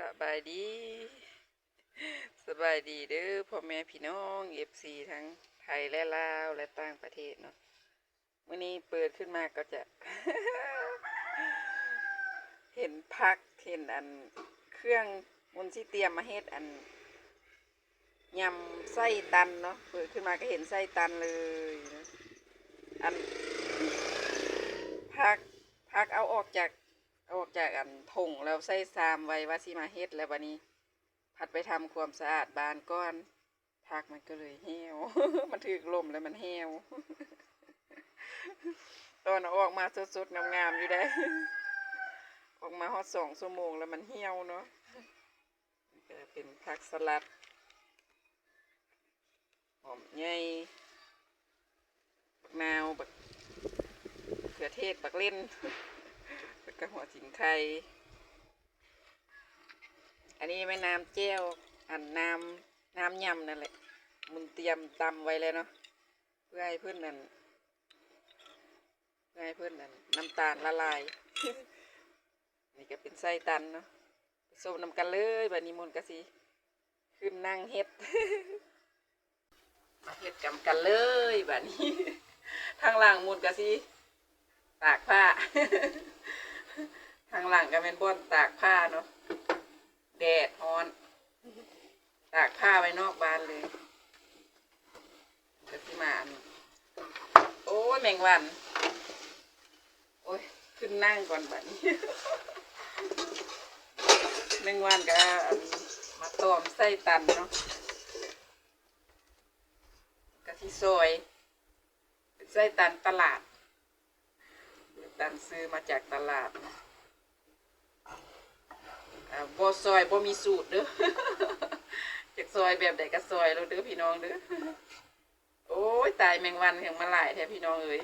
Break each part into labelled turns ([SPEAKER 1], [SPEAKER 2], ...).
[SPEAKER 1] สบายดี สบายดีเด้อพ่อแม่พี่น้องเอฟซีทั้งไทยและลาวและต่างประเทศเนาะวันนี้เปิดขึ้นมาก็จะ เห็นพักเห็นอันเครื่องมนที่เตรียมมาเฮ็ดอันยำไส้ตันเนาะเปิดขึ้นมาก็เห็นไส้ตันเลยนะอันพักพักเอาออกจาก ออกจากอันถงแล้วใส่ซามไว้ว่าสิมาเฮ็ดแล้ววันนี้ ผัดไปทำความสะอาดบานก้อนผักมันก็เลยเหี่ยว มันถือลมแล้วมันเหี่ยว ตอนอออกมาสดๆงามๆอยู่ได้ ออกมาฮอดสองชั่วโมงแล้วมันเหี่ยวเนาะก็เป็นผักสลัดหอมใหญ่บักนาวบักเขือเทศบักเล่น แล้วก็หัวสิงไข่อันนี้ไม่น้ำเจียวอันน้ำน้ำยำนั่นแหละมุนเตรียมตำไว้แล้วเนาะเพื่อให้เพื่อนนั่นเพื่อให้เพื่อนนั่นน้ำตาลละลายนี่ก็เป็นไส้ตันเนาะส้มน้ำกันเลยบัดนี้มนกะสิขึ้นนั่งเฮ็ดมาเฮ็ดกำกันเลยบัดนี้ทางหลังมนกะสิตากผ้า ทางหลังก็เป็นบ่อนตากผ้าเนาะแดดร้อน ตากผ้าไว้นอกบ้านเลยก็สิมาอันโอ้ยแมงวัน โอ้ยขึ้นนั่งก่อนบัดนี้ แมงวันก็มาตอมไส้ตันเนาะกะทิซอยไส้ตันตลาดตันซื้อมาจากตลาดนะ บ่ซอยบ่มีสูตรเด้อจากซอยแบบใดก็ซอยแล้วเด้อพี่น้องเด้อโอ้ยตายแมงวันแห่งมาหลายแท้พี่น้องเอ้ย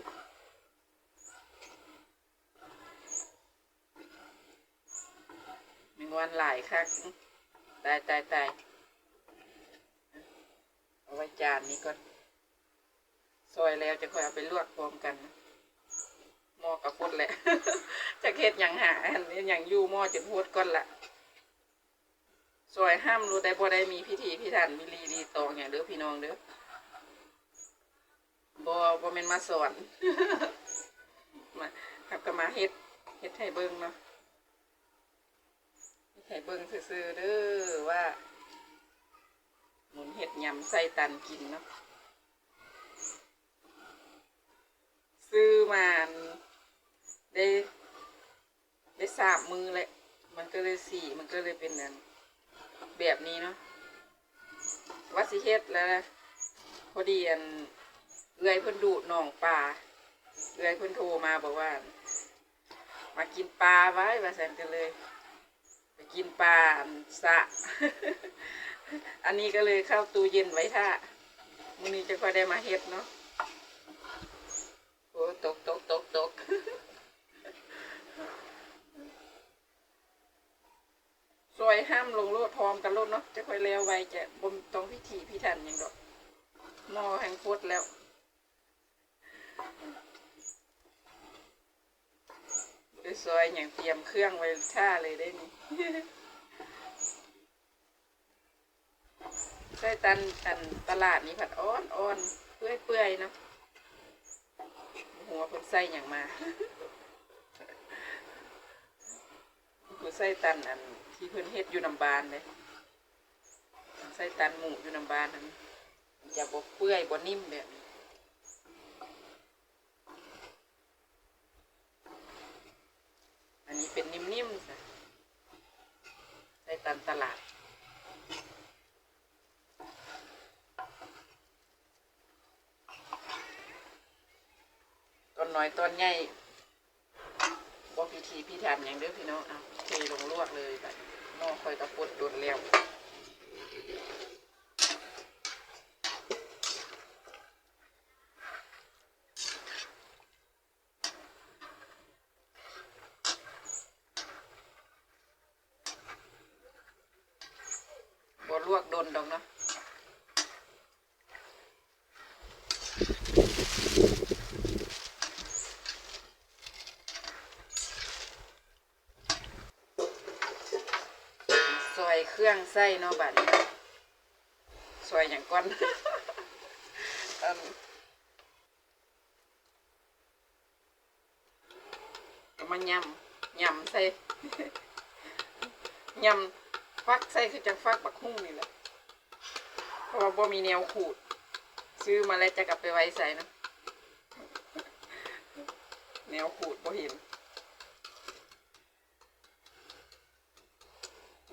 [SPEAKER 1] แมงวันหลายคักตายตายตายเอาไว้จานนี้ก่อนซอยแล้วจะค่อยเอาไปลวกพร้อมกันหม้อกับพดแหละจะเฮ็ดอย่างหาอันนี้อย่างยู่หม้อจนพดก่อนละ ซอยห้ามรู้ได้บ่ได้มีพิธีพิธันมีรีรีตองอย่างเด้อพี่น้องเด้อบ่บ่แม่นมาสอนมาครับก็มาเฮ็ดเฮ็ดให้เบิ่งเนาะเฮ็ดให้เบิ่งซื่อๆเด้อว่าหมุนเฮ็ดยำใส่ตันกินเนาะซื้อมาได้ได้สามมือเลยมันก็เลยสี่มันก็เลยเป็นนั้น แบบนี้เนาะวัดสิเฮ็ดแล้วนะพอดีอันเอื้อยเพิ่นดูดหนองปลาเอื้อยเพิ่นโทรมาบอกว่า มากินปลาไว้ว่าสันกันเลยไปกินปลาอันสะ อันนี้ก็เลยเข้าตู้เย็นไว้ท่ามื้อนี้จะค่อยได้มาเฮ็ดเนาะโอ้ตกตก ซ อยห้ามลงโลดพร้อมกันโลดเนาะจะค่อยแล้วไวจะบ่มต้องพิธีพิถันอย่างดอกหมอแห่งโคตรแล้วด้วยซอยอย่างเตรียมเครื่องไว้ท่าเลยได้นี่ใส่ตันตันตลาดนี้ผัดอ้อนอ้อนเปื่อยเปื่อยเนาะหัวเพิ่นใส่อย่างมาคือใส่ตันอัน ที่เพิ่นเฮ็ดอยู่นำบานเลยใส่ตันหมูอยู่นำบานนั้นอย่าบ่เปื่อยบ่นิ่มแบบนี้อันนี้เป็นนิ่มๆจ้ะใส่ตันตลาดต้นน้อยต้นใหญ่บ่พิธีพิธันอย่างเด้อพี่น้องเอาเทลงลวกเลยแบบ นอคอยตะปุดโดนแล้วบ่ลวกโดนดองเนาะ เครื่อง ใส่เนาะบัดนี้ซอยอย่างก่อนอันเอามายำยำใส่ยำฟักใส่คือจังฟักบักฮุ่งนี่แหละเพราะว่าบ่มีแนวขูด ซื้อมาแล้วจะกลับไปไว้ใส่เนาะแนวขูดบ่เห็น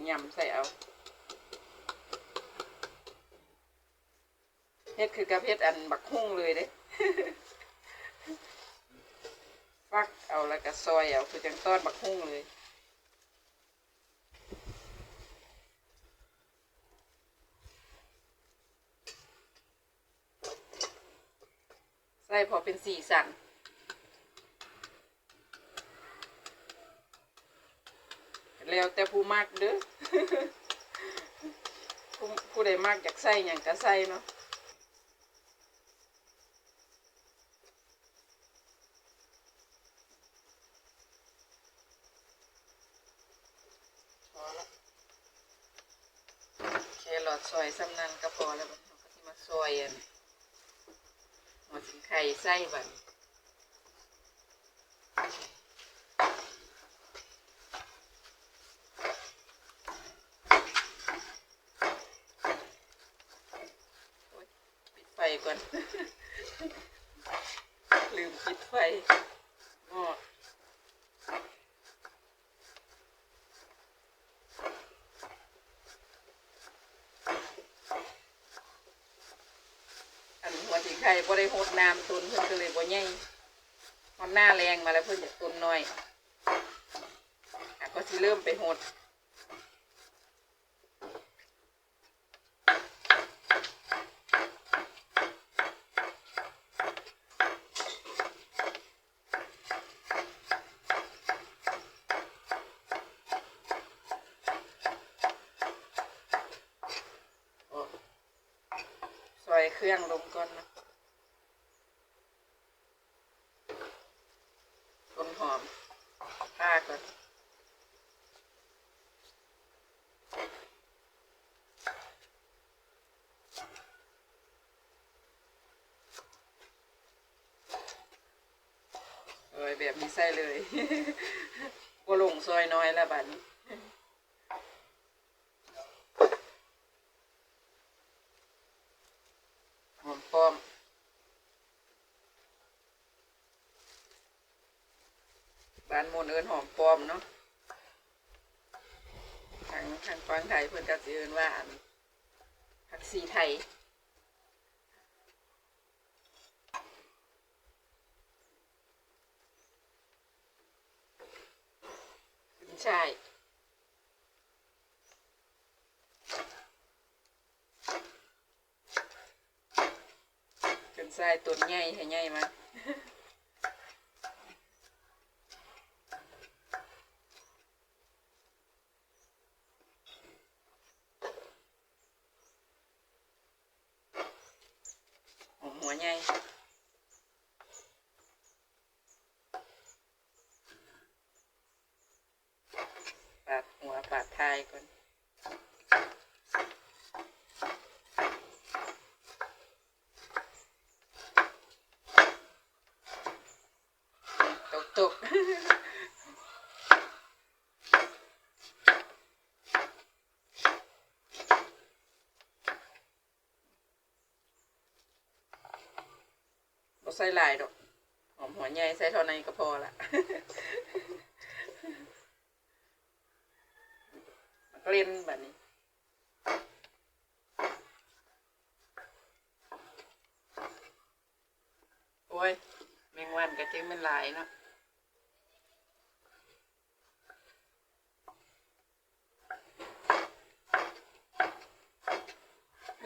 [SPEAKER 1] ยำใส่เอา เฮ็ดคือกับเฮ็ดอันบักฮุ่งเลยเด้ฟักเอาแล้วก็ซอยเอาคือจังต้อนบักฮุ่งเลยใส่พอเป็นสีสันแล้วแต่ผู้มากเด้อผู้ผู้ใดมากอยากใส่อย่างก็ใส่เนาะพอละ แครอทซอยซ้ำนันก็พอแล้วบัดเราก็สิมาซอยอันหัวสิงไข่ใส่บันปิดไฟก่อน ลืมปิดไฟอ้ออันหัวสิงไข่ น้ำตุนเพิ่นก็เลยบ่ใหญ่มันหน้าแรงมาแล้วเพิ่นจะตุนหน้อยอะก็สิเริ่มไปหดโอ้ซอยเครื่องลงก่อนนะต้นหอมผ้าก่อนซอยแบบนี้ใส่เลย ก็ลงซอยน้อยแล้วบัดนี้ หอมป้อมบ้านมูลเอินหอมปอมเนาะทางทางฟังไทยเพื่อนก็สิเอินว่าอันผักซีไทยขึ้นช่ายขึ้ นช่ายต้นใหญ่ให้ใหญ่มาหอมหัวใหญ่ปาดหัวปาดท้ายก่อนตกตก บ่ ใส่ลายดอกหอมหัวใหญ่ใส่เท่านั้นก็พอละมันก็เล่นแบบนี้โอ้ยแมงวันก็จึงมันลายเนาะ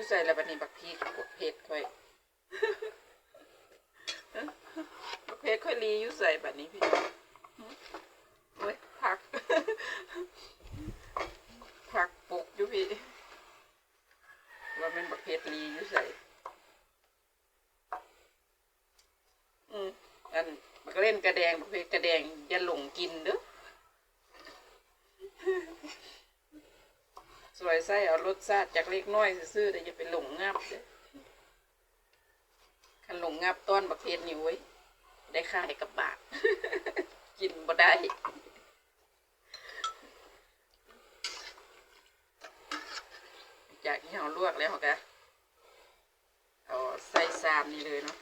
[SPEAKER 1] ใส่แล้วบัดนี้บักพีกกดเผ็ดค่อยบักเพชรค่อย รีอยู่ใส่แบบนี้พี่เว้ยผัก ผักปลูกอยู่พี่ ว่าเป็นบักเพชรรีอยู่ใส่อืมอันมันก็เล่นกระแดงบักเพชรกระแดงอย่าหลงกินเด้อซอยใส่เอารสชาติจากเล็กน้อยซื่อๆแต่อย่าไปหลงงับเด้อคันหลงงับต้นบักเพชรนี่เว้ยได้ขายกับบาท กินบ่ได้ จาก เรากแล้วก็เอาใส่ซามนี่เลยเนาะ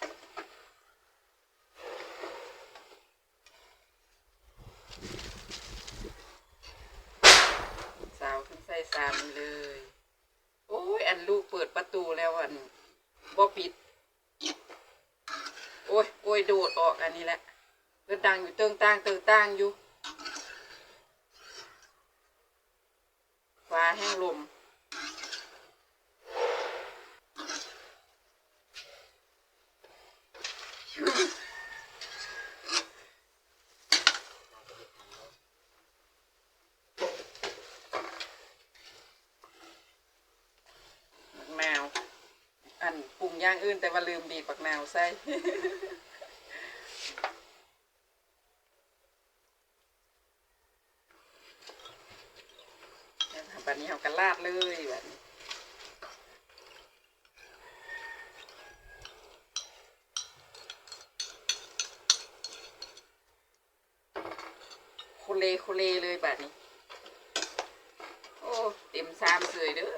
[SPEAKER 1] สาวขึ้นใส่ซามนี่เลย โอ้ย อันลูกเปิดประตูแล้วอันบ่ปิด โอ้ยโอ้ยโดดออกอันนี้แหละเลือดังอยู่เติงต่างเติงต่างอยู่ ฟ้าแห้งลม บักนาว อันปรุง อย่างอื่นแต่ว่าลืมบีบบักนาวใส่แบบนี้เอากระลาดเลยแบบนี้โคเลโคเลเลยแบบนี้ โอ้ เต็มซามเสยเด้อ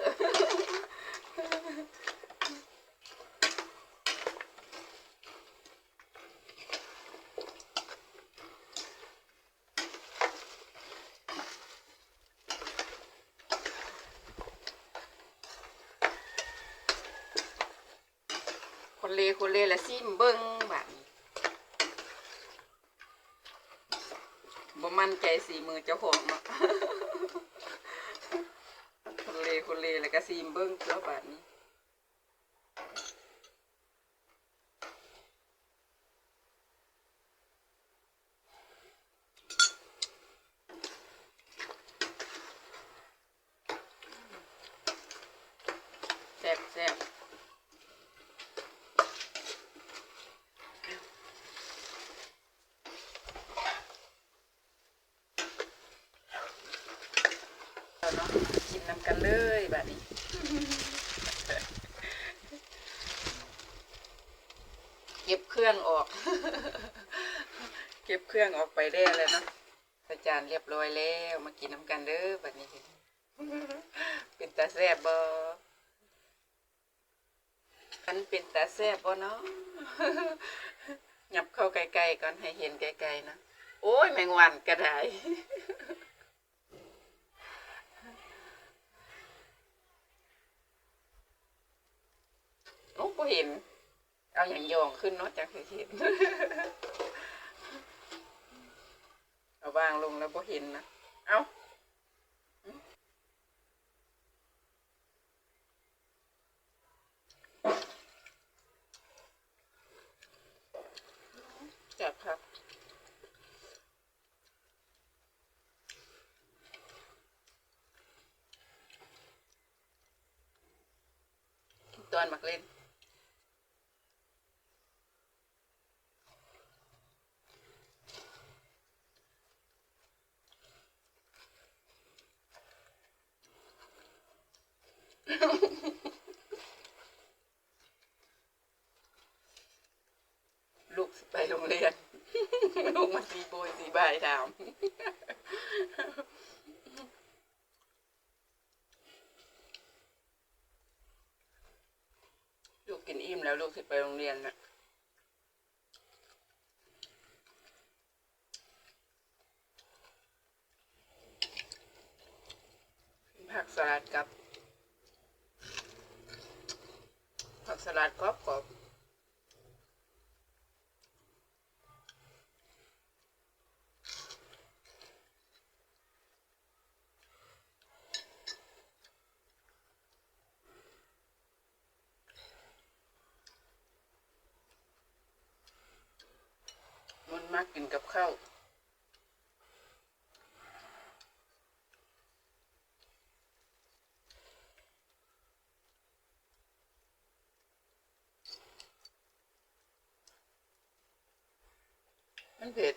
[SPEAKER 1] คนเลคนเลละซิมเบิ้งแบบนี้บ่มั่นใจสี มือเจ้าของมาะคนเลคนเลแล้วก็ซีมเบิ้งเจ้าแบบนี้ แซ่บแซ่บเอาเนาะกิ น้ำกันเลยแบบนี้เก็บเครื่องออก เก็บเครื่องออกไปได้แล้วเนาะใส่จานเรียบร้อยแล้วมากินน้ำกันเด้อแบบนี้เป็นตาแซ่บบ่มันเป็นตาแซ่บบ่เนาะหยับเข้าใกลๆก่อนให้เห็นไกลๆนะโอ้ยแมงวันก็ได้ โอ้บ่เห็น เอาอย่างยองขึ้นเนาะจากเห็นเอาวางลงแล้วบ่เห็นนะเอาจับครับตอนมักเล่น ลูกสิ ไปโรงเรียน ลูกมาสีโบยสีบายถามลูกกินอิ่มแล้วลูกสิไปโรงเรียนนะผักสลัดกับ ผักสลัดกรอบกรอบมันมา กินกับข้าวมันเผ็ด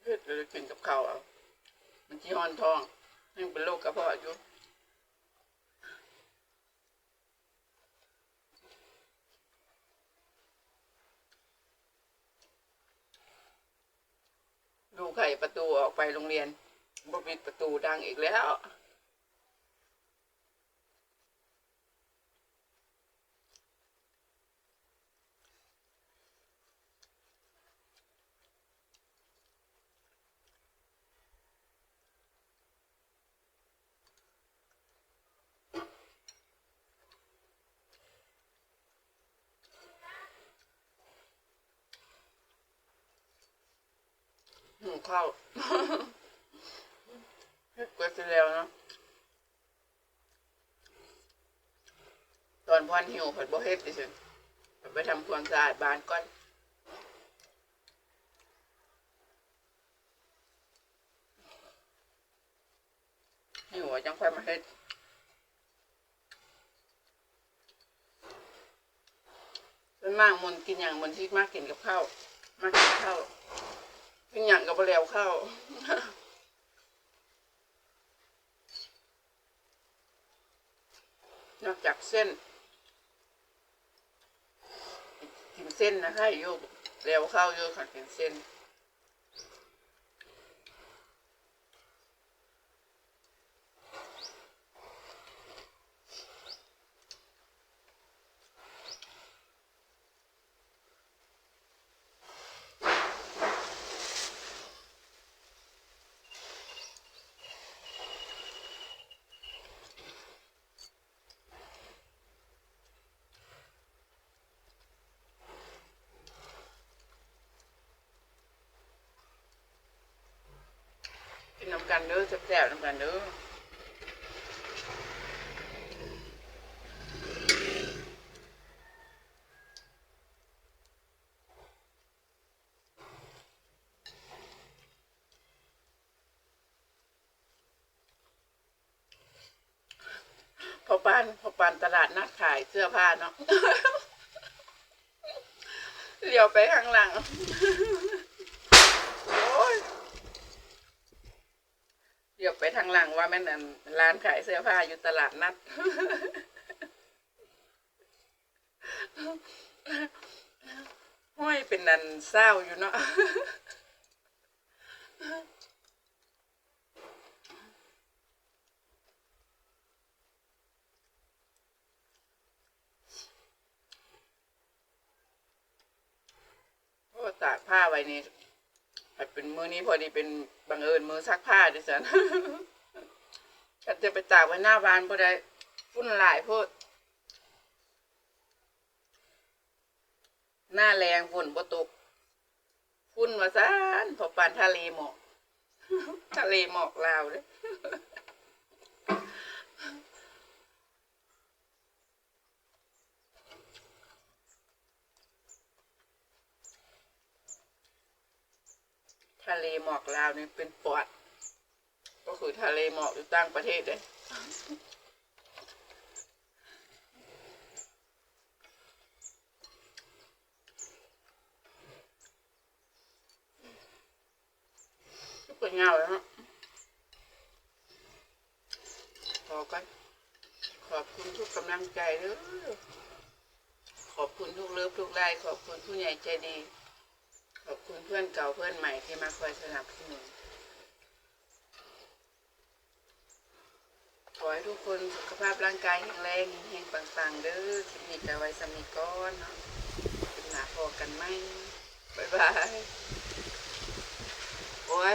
[SPEAKER 1] เผ็ดเลยกินกับข้าวเอา มันจีฮอนทองยังเป็นโรคกระเพาะอยู่ ดูไข่ประตูออกไปโรงเรียนบ่ปิดประตูดังอีกแล้ว ข้าเฮ็ดก๋วยเตี๋ยวเนาะตอนพอนหิวผัดบ่เฮ็ดดิฉันไปทำความสะอาดบ้านก่อนหิวจังค่อยมาเฮ็ดส่วนมากมันกินอย่างมันที่มากกินกับข้าวมากกินข้าว ขึ้นหย่งกับแล้วข้าวนอกจากเส้นกินเส้นนะคะโยกแล้วข้าวโยกค่ะกินเส้นน้ำกันเแซ่บๆน้ำกันเด้อพอปานพอปานตลาดนัดขายเสื้อผ้าเนาะเลี้ยวไปข้างหลัง โอ้ย ทางหลังว่าแม่นั่นร้านขายเสื้อผ้าอยู่ตลาดนัด ห้อยเป็นนันเศร้าอยู่เนาะโอ้ตากผ้าไว้นี่ เป็นมือนี้พอดีเป็นบังเอิญมือซักผ้าดิฉันฉันจะไปตากไว้หน้าบ้านพอได้ฝุ่นหลายพดหน้าแรงฝนบ่ตกฝุ่นว่าซานพอปานทะเลหมอก ทะเลหมอกลาวเลย ทะเลหมอกลาวนี่เป็นปอด ก็คือทะเลหมอกอยู่ต่างประเทศเลยก็เป็นเงาแล้วฮะพอกันขอบคุณทุกกำลังใจเด้อขอบคุณทุกเลิฟทุกไลค์ขอบคุณผู้ใหญ่ใจดี ขอบคุณเพื่อนเก่าเพื่อนใหม่ที่มาคอยสนับสนุนขอให้ทุกคนสุขภาพร่างกายแข็งแรงเฮงๆปังๆเด้อคลิปนี้จะไว้สมีก้อนเนาะเป็นหนาพอกันไหมบ๊ายบายโอ้ย